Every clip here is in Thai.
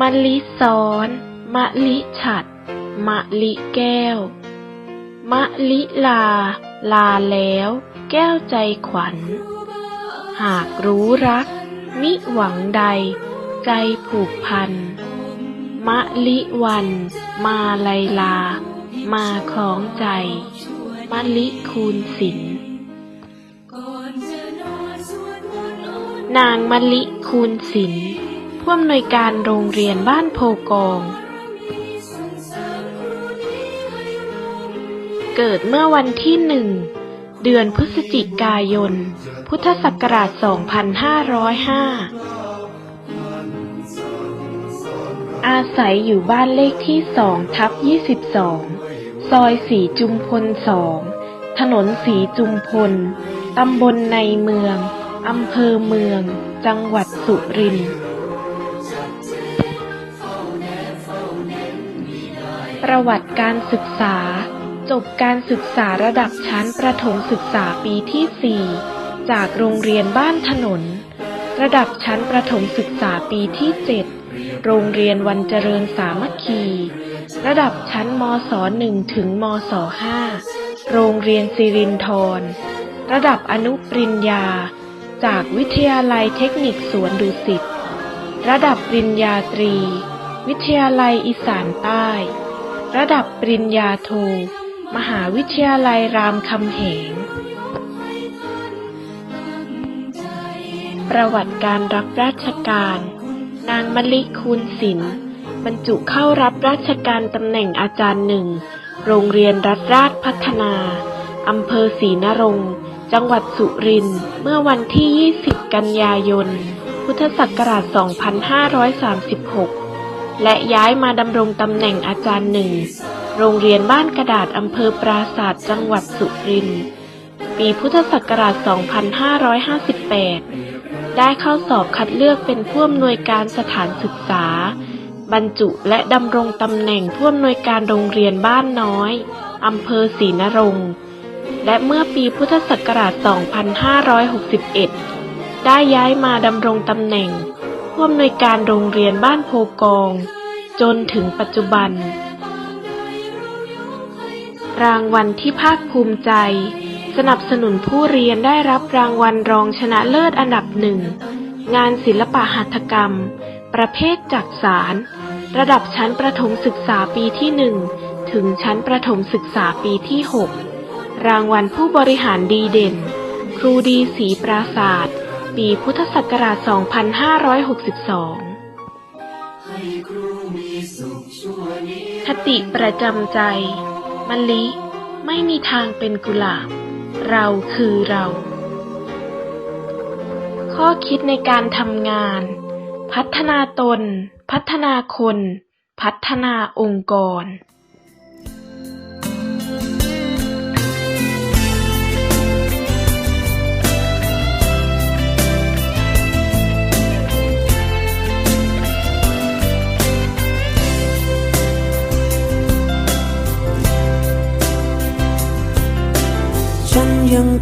มะลิซ้อน มะลิฉัด มะลิแก้ว มะลิลา ลาแล้ว แก้วใจขวัญ หากรู้รัก มิหวังใด ใจผูกพัน มะลิวัน มาไลลา มาคล้องใจ มะลิคูณศิลนางมะลิคูณศิลป์ ผู้อำนวยการโรงเรียนบ้านโพกอง เกิดเมื่อวันที่หนึ่ง เดือนพฤศจิกายน พุทธศักราช 2505 อาศัยอยู่บ้านเลขที่2ทับ22 ซอยสีจุมพล2ถนนสีจุมพล ตำบลในเมือง อำเภอเมือง จังหวัดสุรินทร์ ประวัติการศึกษา จบการศึกษาระดับชั้นประถมศึกษาปีที่ 4 จากโรงเรียนบ้านถนน ระดับชั้นประถมศึกษาปีที่ 7 โรงเรียนวันเจริญสามัคคี ระดับชั้นมศ 1 ถึงมศ 5 โรงเรียนสิรินธรระดับอนุปริญญา จากวิทยาลัยเทคนิคสวนดุสิต ระดับปริญญาตรีวิทยาลัยอีสานใต้ ระดับปริญญาโท มหาวิทยาลัยรามคำแหง ประวัติการรับราชการ นางมลิคูณศิลป์บรรจุเข้ารับราชการตำแหน่งอาจารย์หนึ่ง โรงเรียนรัฐราชพัฒนา อำเภอศรีนรงจังหวัดสุรินทร์ เมื่อวันที่ 20 กันยายน พุทธศักราช 2536 และย้ายมาดำรงตำแหน่งอาจารย์หนึ่ง โรงเรียนบ้านกระดาษอำเภอปราศาสตร์จังหวัดสุรินทร์ ปีพุทธศักราช 2558 ได้เข้าสอบคัดเลือกเป็นผู้อำนวยการสถานศึกษา บรรจุและดำรงตำแหน่งผู้อำนวยการโรงเรียนบ้านน้อยอำเภอศรีนรงค์และเมื่อปีพุทธศักราช 2561 ได้ย้ายมาดำรงตำแหน่ง ผู้อำนวยการโรงเรียนบ้านโพกอง จนถึงปัจจุบัน รางวัลที่ภาคภูมิใจ สนับสนุนผู้เรียนได้รับรางวัลรองชนะเลิศอันดับหนึ่ง งานศิลปะหัตถกรรม ประเภทจักสาร ระดับชั้นประถมศึกษาปีที่หนึ่งถึงชั้นประถมศึกษาปีที่ 6 รางวัลผู้บริหารดีเด่น ครูดีศรีปราศาสตร์ ปีพุทธศักราช 2562 คติประจำใจ มะลิ ไม่มีทางเป็นกุหลาบ เราคือเรา ข้อคิดในการทำงาน พัฒนาตน พัฒนาคน พัฒนาองค์กร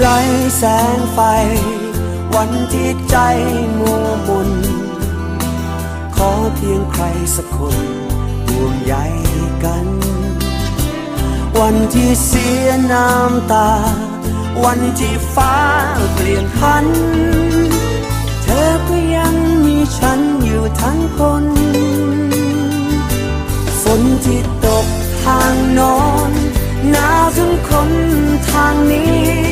ไร้แสงไฟ วันที่ใจมัวมนขอเพียงใครสักคนห่วงใยกัน วันที่เสียน้ำตา วันที่ฟ้าเปลี่ยนพัน เธอก็ยังมีฉันอยู่ทั้งคนฝนที่ตกทางโนอนหนาวถึงคนทางนี้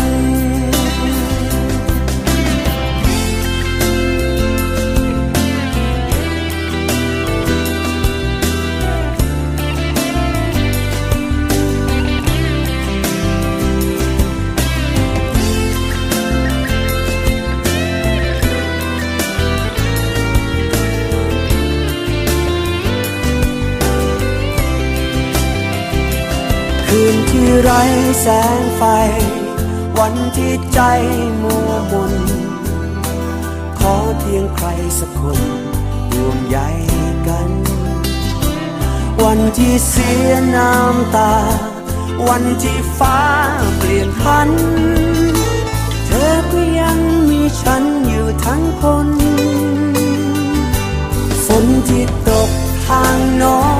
ที่ไร้แสงไฟ วันที่ใจมัวมน ขอเพียงใครสักคนร่วมใยกัน วันที่เสียน้ำตา วันที่ฟ้าเปลี่ยนพัน เธอก็ยังมีฉันอยู่ทั้งคน ฝนที่ตกทางโนอนหนาวถึง